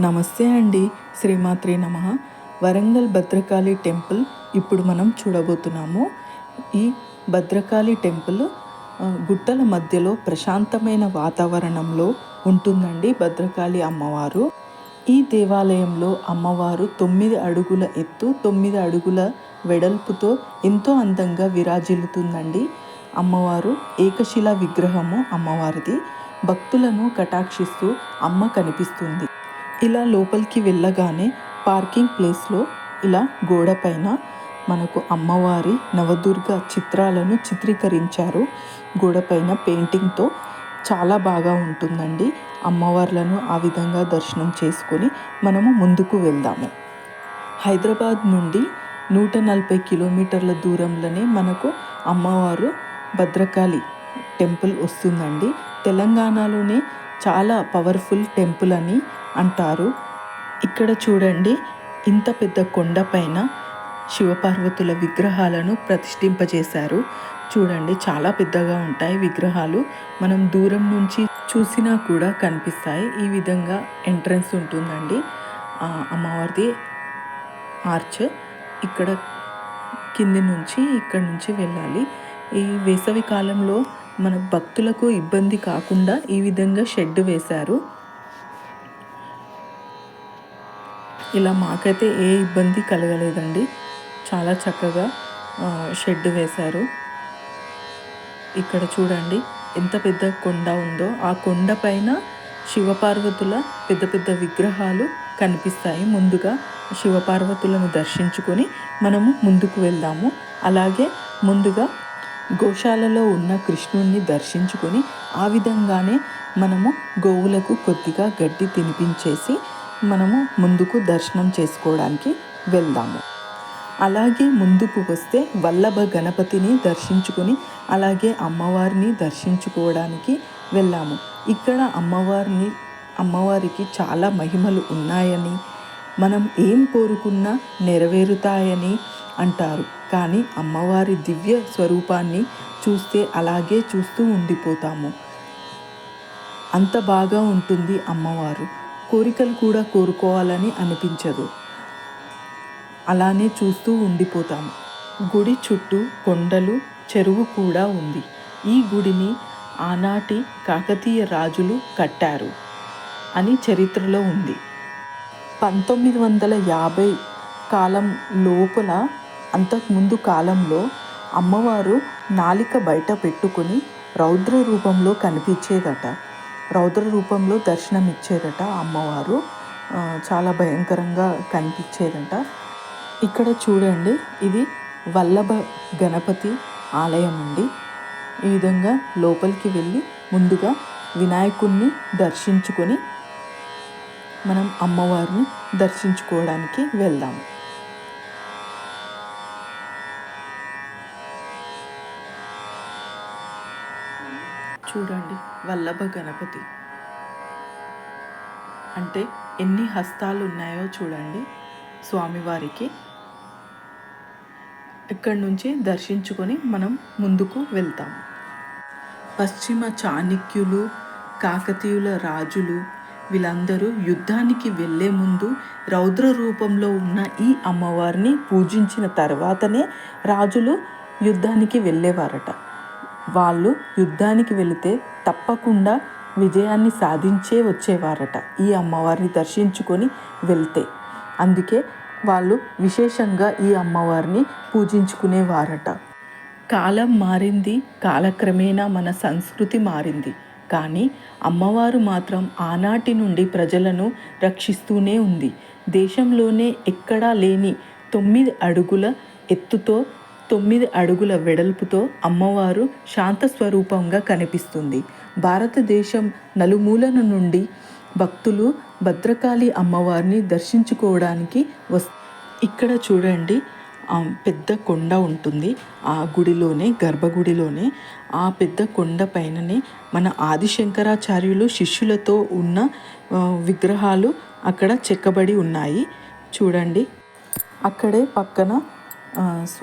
నమస్తే అండి. శ్రీమాత్రి నమ. వరంగల్ భద్రకాళి టెంపుల్ ఇప్పుడు మనం చూడబోతున్నాము. ఈ భద్రకాళి టెంపుల్ గుట్టల మధ్యలో ప్రశాంతమైన వాతావరణంలో ఉంటుందండి భద్రకాళి అమ్మవారు. ఈ దేవాలయంలో అమ్మవారు తొమ్మిది అడుగుల ఎత్తు తొమ్మిది అడుగుల వెడల్పుతో ఎంతో అందంగా విరాజిల్లుతుందండి. అమ్మవారు ఏకశిలా విగ్రహము అమ్మవారిది. భక్తులను కటాక్షిస్తూ అమ్మ కనిపిస్తుంది. ఇలా లోపలికి వెళ్ళగానే పార్కింగ్ ప్లేస్లో ఇలా గోడ పైన మనకు అమ్మవారి నవదుర్గ చిత్రాలను చిత్రీకరించారు. గోడ పైన పెయింటింగ్తో చాలా బాగా ఉంటుందండి. అమ్మవార్లను ఆ విధంగా దర్శనం చేసుకొని మనము ముందుకు వెళ్దాము. హైదరాబాద్ నుండి నూట నలభై కిలోమీటర్ల దూరంలోనే మనకు అమ్మవారు భద్రకాళి టెంపుల్ వస్తుందండి. తెలంగాణలోనే చాలా పవర్ఫుల్ టెంపుల్ అని అంటారు. ఇక్కడ చూడండి ఇంత పెద్ద కొండ పైన శివపార్వతుల విగ్రహాలను ప్రతిష్ఠింపజేశారు. చూడండి చాలా పెద్దగా ఉంటాయి విగ్రహాలు. మనం దూరం నుంచి చూసినా కూడా కనిపిస్తాయి. ఈ విధంగా ఎంట్రన్స్ ఉంటుందండి. అమ్మవారిది ఆర్చ్. ఇక్కడ కింది నుంచి ఇక్కడ నుంచి వెళ్ళాలి. ఈ వేసవి కాలంలో మన భక్తులకు ఇబ్బంది కాకుండా ఈ విధంగా షెడ్ వేశారు. ఇలా మాకైతే ఏ ఇబ్బంది కలగలేదండి. చాలా చక్కగా షెడ్ వేశారు. ఇక్కడ చూడండి ఎంత పెద్ద కొండ ఉందో. ఆ కొండ పైన శివపార్వతుల పెద్ద పెద్ద విగ్రహాలు కనిపిస్తాయి. ముందుగా శివపార్వతులను దర్శించుకొని మనము ముందుకు వెళ్దాము. అలాగే ముందుగా గోశాలలో ఉన్న కృష్ణుణ్ణి దర్శించుకొని ఆ విధంగానే మనము గోవులకు కొద్దిగా గడ్డి తినిపించేసి మనము ముందుకు దర్శనం చేసుకోవడానికి వెళ్దాము. అలాగే ముందుకు వస్తే వల్లభ గణపతిని దర్శించుకొని అలాగే అమ్మవారిని దర్శించుకోవడానికి వెళ్ళాము ఇక్కడ అమ్మవారిని అమ్మవారికి చాలా మహిమలు ఉన్నాయని మనం ఏం కోరుకున్నా నెరవేరుతాయని అంటారు. కానీ అమ్మవారి దివ్య స్వరూపాన్ని చూస్తే అలాగే చూస్తూ ఉండిపోతాము. అంత బాగా ఉంటుంది అమ్మవారు. కోరికలు కూడా కోరుకోవాలని అనిపించదు. అలానే చూస్తూ ఉండిపోతాము గుడి చుట్టూ కొండలు చెరువు కూడా ఉంది. ఈ గుడిని ఆనాటి కాకతీయ రాజులు కట్టారు అని చరిత్రలో ఉంది. పంతొమ్మిది వందల యాభై కాలం లోపల అంతకుముందు కాలంలో అమ్మవారు నాలిక బయట పెట్టుకుని రౌద్ర రూపంలో కనిపించేదట. రౌద్ర రూపంలో దర్శనం ఇచ్చేదట అమ్మవారు. చాలా భయంకరంగా కనిపించేదట. ఇక్కడ చూడండి ఇది వల్లభ గణపతి ఆలయం అండి. ఈ విధంగా లోపలికి వెళ్ళి ముందుగా వినాయకుణ్ణి దర్శించుకొని మనం అమ్మవారిని దర్శించుకోవడానికి వెళ్దాము చూడండి. వల్లభ గణపతి. అంటే ఎన్ని హస్తాలు ఉన్నాయో చూడండి స్వామివారికి. ఇక్కడి నుంచి దర్శించుకొని మనం ముందుకు వెళ్తాం. పశ్చిమ చాణిక్యులు కాకతీయుల రాజులు వీళ్ళందరూ యుద్ధానికి వెళ్ళే ముందు రౌద్ర రూపంలో ఉన్న ఈ అమ్మవారిని పూజించిన తర్వాతనే రాజులు యుద్ధానికి వెళ్ళేవారట. వాళ్ళు యుద్ధానికి వెళితే తప్పకుండా విజయాన్ని సాధించే వచ్చేవారట. ఈ అమ్మవారిని దర్శించుకొని వెళ్తే. అందుకే వాళ్ళు విశేషంగా ఈ అమ్మవారిని పూజించుకునేవారట. కాలం మారింది కాలక్రమేణా మన సంస్కృతి మారింది. కానీ అమ్మవారు మాత్రం ఆనాటి నుండి ప్రజలను రక్షిస్తూనే ఉంది. దేశంలోనే ఎక్కడా లేని తొమ్మిది అడుగుల ఎత్తుతో తొమ్మిది అడుగుల వెడల్పుతో అమ్మవారు శాంత స్వరూపంగా కనిపిస్తుంది. భారతదేశం నలుమూలన నుండి భక్తులు భద్రకాళి అమ్మవారిని దర్శించుకోవడానికి వస్ ఇక్కడ చూడండి పెద్ద కొండ ఉంటుంది. ఆ గుడిలోనే గర్భగుడిలోనే ఆ పెద్ద కొండ పైననే మన ఆదిశంకరాచార్యులు శిష్యులతో ఉన్న విగ్రహాలు అక్కడ చెక్కబడి ఉన్నాయి. చూడండి అక్కడే పక్కన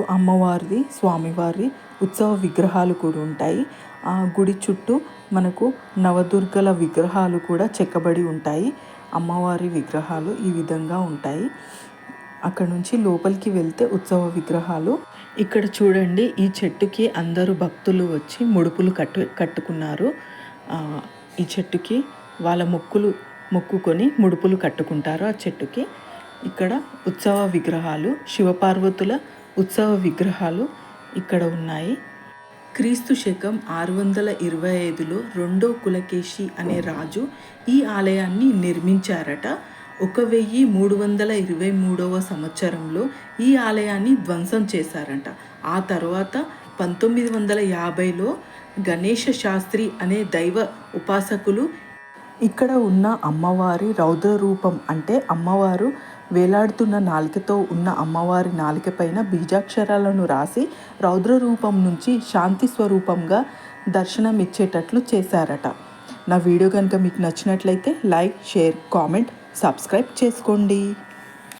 అమ్మవారిది స్వామివారి ఉత్సవ విగ్రహాలు కూడా ఉంటాయి. ఆ గుడి చుట్టూ మనకు నవదుర్గల విగ్రహాలు కూడా చెక్కబడి ఉంటాయి. అమ్మవారి విగ్రహాలు ఈ విధంగా ఉంటాయి. అక్కడ నుంచి లోపలికి వెళ్తే ఉత్సవ విగ్రహాలు. ఇక్కడ చూడండి ఈ చెట్టుకి అందరూ భక్తులు వచ్చి ముడుపులు కట్టు కట్టుకున్నారు. ఈ చెట్టుకి వాళ్ళ మొక్కులు మొక్కుకొని ముడుపులు కట్టుకుంటారు ఆ చెట్టుకి. ఇక్కడ ఉత్సవ విగ్రహాలు శివపార్వతుల ఉత్సవ విగ్రహాలు ఇక్కడ ఉన్నాయి. క్రీస్తు శకం ఆరు వందల ఇరవై ఐదులో రెండో కులకేశి అనే రాజు ఈ ఆలయాన్ని నిర్మించారట. ఒక వెయ్యి మూడు వందల ఇరవై మూడవ సంవత్సరంలో ఈ ఆలయాన్ని ధ్వంసం చేశారంట. ఆ తర్వాత పంతొమ్మిది వందల యాభైలో గణేష శాస్త్రి అనే దైవ ఉపాసకులు ఇక్కడ ఉన్న అమ్మవారి రౌద్ర రూపం అంటే అమ్మవారు వేలాడుతున్న నాలికతో ఉన్న అమ్మవారి నాలికపైన బీజాక్షరాలను రాసి రౌద్ర రూపం నుంచి శాంతి స్వరూపంగా దర్శనం ఇచ్చేటట్లు చేశారట. నా వీడియో కనుక మీకు నచ్చినట్లయితే లైక్ షేర్ కామెంట్ సబ్స్క్రైబ్ చేసుకోండి.